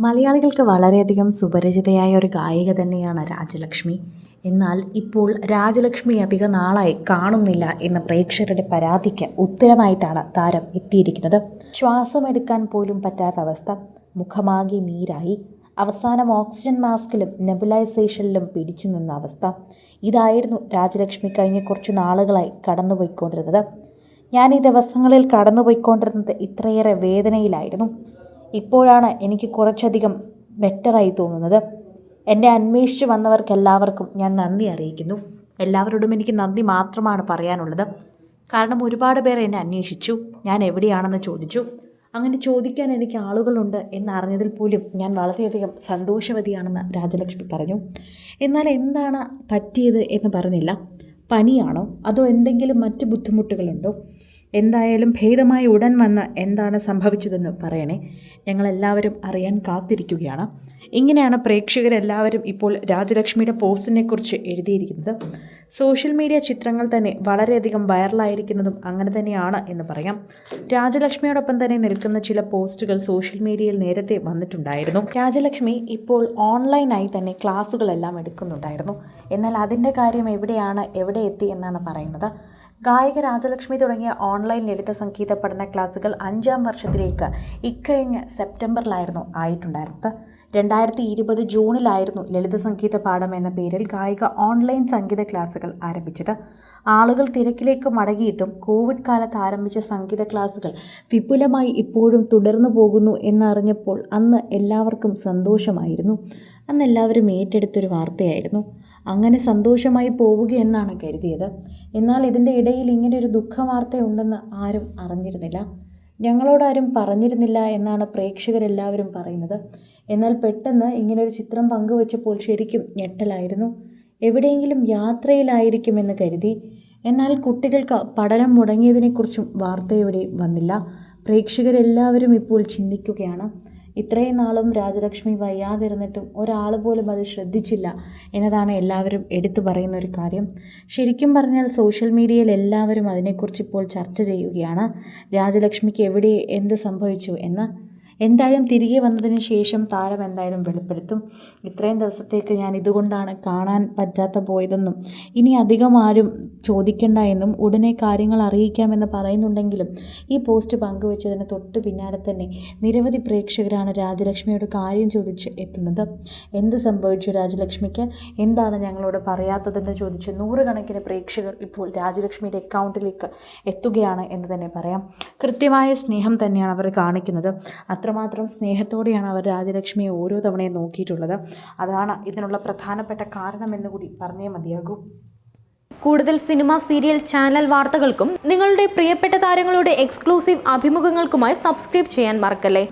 മലയാളികൾക്ക് വളരെയധികം സുപരിചിതയായ ഒരു ഗായിക തന്നെയാണ് രാജലക്ഷ്മി. എന്നാൽ ഇപ്പോൾ രാജലക്ഷ്മി അധിക നാളായി കാണുന്നില്ല എന്ന പ്രേക്ഷകരുടെ പരാതിക്ക് ഉത്തരമായിട്ടാണ് താരം എത്തിയിരിക്കുന്നത്. ശ്വാസമെടുക്കാൻ പോലും പറ്റാത്ത അവസ്ഥ. മുഖമാകെ നീരായി. അവസാനം ഓക്സിജൻ മാസ്കിലും നെബുലൈസേഷനിലും പിടിച്ചു നിന്ന അവസ്ഥ. ഇതായിരുന്നു രാജലക്ഷ്മി കഴിഞ്ഞ കുറച്ച് നാളുകളായി കടന്നുപോയിക്കൊണ്ടിരുന്നത്. ഞാൻ ഈ ദിവസങ്ങളിൽ കടന്നുപോയിക്കൊണ്ടിരുന്നത് ഇത്രയേറെ വേദനയിലായിരുന്നു. ഇപ്പോഴാണ് എനിക്ക് കുറച്ചധികം ബെറ്ററായി തോന്നുന്നത്. എന്നെ അന്വേഷിച്ച് വന്നവർക്കെല്ലാവർക്കും ഞാൻ നന്ദി അറിയിക്കുന്നു. എല്ലാവരോടും എനിക്ക് നന്ദി മാത്രമാണ് പറയാനുള്ളത്. കാരണം ഒരുപാട് പേർ എന്നെ അന്വേഷിച്ചു. ഞാൻ എവിടെയാണെന്ന് ചോദിച്ചു. അങ്ങനെ ചോദിക്കാൻ എനിക്ക് ആളുകളുണ്ട് എന്നറിഞ്ഞതിൽ പോലും ഞാൻ വളരെയധികം സന്തോഷവതിയാണെന്ന് രാജലക്ഷ്മി പറഞ്ഞു. എന്നാൽ എന്താണ് പറ്റിയത് എന്ന് പറഞ്ഞില്ല. പനിയാണോ? അതോ എന്തെങ്കിലും മറ്റ് ബുദ്ധിമുട്ടുകളുണ്ടോ? എന്തായാലും ഭേദമായി ഉടൻ വന്ന് എന്താണ് സംഭവിച്ചതെന്ന് പറയണേ. ഞങ്ങളെല്ലാവരും അറിയാൻ കാത്തിരിക്കുകയാണ്. ഇങ്ങനെയാണ് പ്രേക്ഷകരെല്ലാവരും ഇപ്പോൾ രാജലക്ഷ്മിയുടെ പോസ്റ്റിനെക്കുറിച്ച് എഴുതിയിരിക്കുന്നത്. സോഷ്യൽ മീഡിയ ചിത്രങ്ങൾ തന്നെ വളരെയധികം വൈറലായിരിക്കുന്നതും അങ്ങനെ തന്നെയാണ് എന്ന് പറയാം. രാജലക്ഷ്മിയോടൊപ്പം തന്നെ നിൽക്കുന്ന ചില പോസ്റ്റുകൾ സോഷ്യൽ മീഡിയയിൽ നേരത്തെ വന്നിട്ടുണ്ടായിരുന്നു. രാജലക്ഷ്മി ഇപ്പോൾ ഓൺലൈനായി തന്നെ ക്ലാസ്സുകളെല്ലാം എടുക്കുന്നുണ്ടായിരുന്നു. എന്നാൽ അതിന്റെ കാര്യം എവിടെയാണ് എവിടെ എത്തി എന്നാണ് പറയുന്നത്. ഗായിക രാജലക്ഷ്മി തുടങ്ങിയ ഓൺലൈൻ ലളിത സംഗീത പഠന ക്ലാസുകൾ അഞ്ചാം വർഷത്തിലേക്ക് ഇക്കഴിഞ്ഞ സെപ്റ്റംബറിലായിരുന്നു ആയിട്ടുണ്ടായിരുന്നത്. രണ്ടായിരത്തി ഇരുപത് ജൂണിലായിരുന്നു ലളിത സംഗീത പാഠം എന്ന പേരിൽ ഗായിക ഓൺലൈൻ സംഗീത ക്ലാസുകൾ ആരംഭിച്ചത്. ആളുകൾ തിരക്കിലേക്ക് മടങ്ങിയിട്ടും കോവിഡ് കാലത്ത് ആരംഭിച്ച സംഗീത ക്ലാസുകൾ വിപുലമായി ഇപ്പോഴും തുടർന്നു പോകുന്നു എന്നറിഞ്ഞപ്പോൾ അന്ന് എല്ലാവർക്കും സന്തോഷമായിരുന്നു. അന്ന് എല്ലാവരും ഏറ്റെടുത്തൊരു വാർത്തയായിരുന്നു. അങ്ങനെ സന്തോഷമായി പോവുകയെന്നാണ് കരുതിയത്. എന്നാൽ ഇതിന്റെ ഇടയിൽ ഇങ്ങനെ ഒരു ദുഃഖവാർത്തയുണ്ടെന്ന് ആരും അറിഞ്ഞിരുന്നില്ല. ഞങ്ങളോടാരും പറഞ്ഞിരുന്നില്ല എന്നാണ് പ്രേക്ഷകരെല്ലാവരും പറയുന്നത്. എന്നാൽ പെട്ടെന്ന് ഇങ്ങനൊരു ചിത്രം പങ്കുവച്ചപ്പോൾ ശരിക്കും ഞെട്ടലായിരുന്നു. എവിടെയെങ്കിലും യാത്രയിലായിരിക്കുമെന്ന് കരുതി. എന്നാൽ കുട്ടികൾക്ക് പഠനം മുടങ്ങിയതിനെക്കുറിച്ചും വാർത്തയോടെ വന്നില്ല. പ്രേക്ഷകരെല്ലാവരും ഇപ്പോൾ ചിന്തിക്കുകയാണ്. ഇത്രയും നാളും രാജലക്ഷ്മി വയ്യാതിരുന്നിട്ടും ഒരാൾ പോലും അത് ശ്രദ്ധിച്ചില്ല എന്നതാണ് എല്ലാവരും എടുത്തു പറയുന്ന ഒരു കാര്യം. ശരിക്കും പറഞ്ഞാൽ സോഷ്യൽ മീഡിയയിൽ എല്ലാവരും അതിനെക്കുറിച്ച് ഇപ്പോൾ ചർച്ച ചെയ്യുകയാണ്. രാജലക്ഷ്മിക്ക് എവിടെ എന്ത് സംഭവിച്ചു എന്ന് എന്തായാലും തിരികെ വന്നതിന് ശേഷം താരം എന്തായാലും വെളിപ്പെടുത്തും. ഇത്രയും ദിവസത്തേക്ക് ഞാൻ ഇതുകൊണ്ടാണ് കാണാൻ പറ്റാത്ത പോയതെന്നും ഇനി അധികം ആരും ചോദിക്കണ്ട എന്നും ഉടനെ കാര്യങ്ങൾ അറിയിക്കാമെന്ന് പറയുന്നുണ്ടെങ്കിലും ഈ പോസ്റ്റ് പങ്കുവച്ചതിന് തൊട്ട് പിന്നാലെ തന്നെ നിരവധി പ്രേക്ഷകരാണ് രാജലക്ഷ്മിയോട് കാര്യം ചോദിച്ച് എത്തുന്നത്. എന്ത് സംഭവിച്ചു രാജലക്ഷ്മിക്ക്? എന്താണ് ഞങ്ങളോട് പറയാത്തതെന്ന് ചോദിച്ച് നൂറുകണക്കിന് പ്രേക്ഷകർ ഇപ്പോൾ രാജലക്ഷ്മിയുടെ അക്കൗണ്ടിലേക്ക് എത്തുകയാണ് എന്ന് തന്നെ പറയാം. കൃത്യമായ സ്നേഹം തന്നെയാണ് അവർ കാണിക്കുന്നത്. അത്രമാത്രം സ്നേഹത്തോടെയാണ് അവർ രാജലക്ഷ്മിയെ ഓരോ തവണയും നോക്കിയിട്ടുള്ളത്. അതാണ് ഇതിനുള്ള പ്രധാനപ്പെട്ട കാരണമെന്ന് കൂടി പറഞ്ഞേ മതിയാകൂ. കൂടുതൽ സിനിമ സീരിയൽ ചാനൽ വാർത്തകൾക്കും നിങ്ങളുടെ പ്രിയപ്പെട്ട താരങ്ങളുടെ എക്സ്ക്ലൂസീവ് അഭിമുഖങ്ങൾക്കുമായി സബ്സ്ക്രൈബ് ചെയ്യാൻ മറക്കല്ലേ?